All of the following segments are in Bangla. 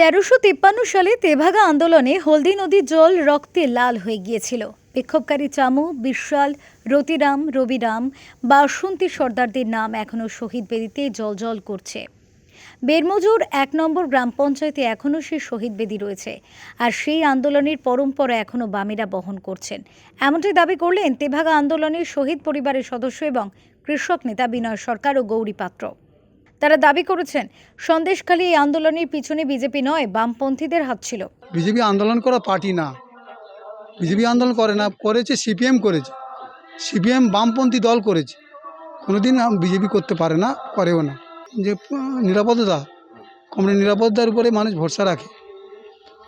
তেরোশো তিপ্পান্ন সালে তেভাগা আন্দোলনে হলদি নদীর জল রক্তে লাল হয়ে গিয়েছিল। বিক্ষোভকারী চামু বিশ্বাল রতিরাম, রবিরাম, বাসন্তী সর্দারদের নাম এখনও শহীদ বেদিতে জল করছে। বেরমজুর এক নম্বর গ্রাম পঞ্চায়েতে এখনও সেই শহীদ বেদি রয়েছে আর সেই আন্দোলনের পরম্পরা এখনও বামেরা বহন করছেন। এমনটাই দাবি করলেন তেভাগা আন্দোলনের শহীদ পরিবারের সদস্য এবং কৃষক নেতা বিনয় সরকার ও গৌরী পাত্র। তারা দাবি করেছেন সন্দেশখালী এই আন্দোলনের পিছনে বিজেপি নয় বামপন্থীদের হাত ছিল। বিজেপি আন্দোলন করা পার্টি না। বিজেপি আন্দোলন করে না করেছে সিপিএম করেছে। সিপিএম বামপন্থী দল করেছে। কোনোদিন বিজেপি করতে পারে না করেও না। যে আহ, নিরাপত্তা কমরে নিরাপত্তার উপরে মানুষ ভরসা রাখে।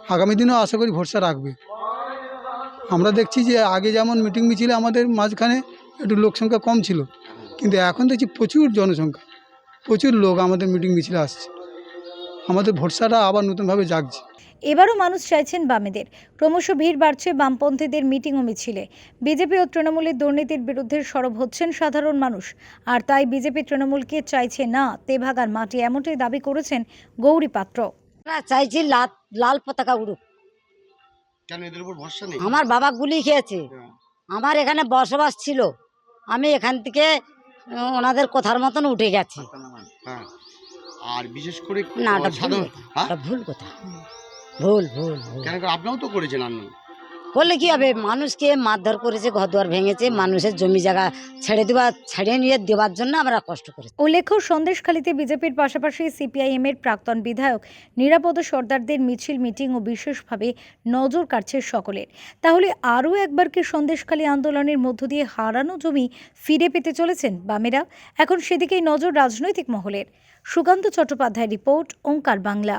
আগামী দিনেও আশা করি ভরসা রাখবে। আমরা দেখছি যে আগে যেমন মিটিং মিছিলে আমাদের মাঝখানে একটু লোক সংখ্যা কম ছিল কিন্তু এখন দেখছি প্রচুর জনসংখ্যা। প্রচুর লোক আমাদের মিটিং মিছিলে আসছে। আমাদের ভরসাটা আবার নতুনভাবে জাগছে। এবারও মানুষ চাইছেন বামেদের। ক্রমশ ভিড় বাড়ছে বামপন্থীদের মিটিং ও মিছিলে। বিজেপি ও তৃণমূলের দুর্নীতির বিরুদ্ধে সরব হচ্ছেন সাধারণ মানুষ। আর তাই বিজেপি তৃণমূলকে চাইছে না তেভাগার মাটি এমনটাই দাবি করেছেন গৌরী পাত্র। আমরা চাইছি লাল লাল পতাকা উড়ুক। কেন এদের উপর ভরসা নেই? আমার বাবা গুলি খেয়েছে। হ্যাঁ। আমার এখানে বসবাস ছিল। আমি এখান থেকে ওনাদের কথার মতন উঠে গেছি। হ্যাঁ। আর বিশেষ করে না ওটা ভুল সাধারণ কথা। হ্যাঁ? ভুল কথা। ভুল ভুল ভুল। কেন? করে আপনিও তো করেছেন আন্দোলন করলে কি হবে? মানুষকে মারধর করেছে ঘর দুয়ার ভেঙেছে, মানুষের জমি জায়গা ছেড়ে দেওয়া, ছেড়ে নিয়ে দেওয়ার জন্য আমরা কষ্ট করেছি। উল্লেখ্য, সন্দেশখালীতে বিজেপির পাশাপাশি সিপিআইএম এর প্রাক্তন বিধায়ক নিরাপদ সর্দারদের মিছিল, মিটিং ও বিশেষভাবে নজর কাটছে সকলের। তাহলে আরও একবার কি সন্দেশখালী আন্দোলনের মধ্য দিয়ে হারানো জমি ফিরে পেতে চলেছেন বামেরা? এখন সেদিকেই নজর রাজনৈতিক মহলের। সুকান্ত চট্টোপাধ্যায় রিপোর্ট, ওঙ্কার বাংলা।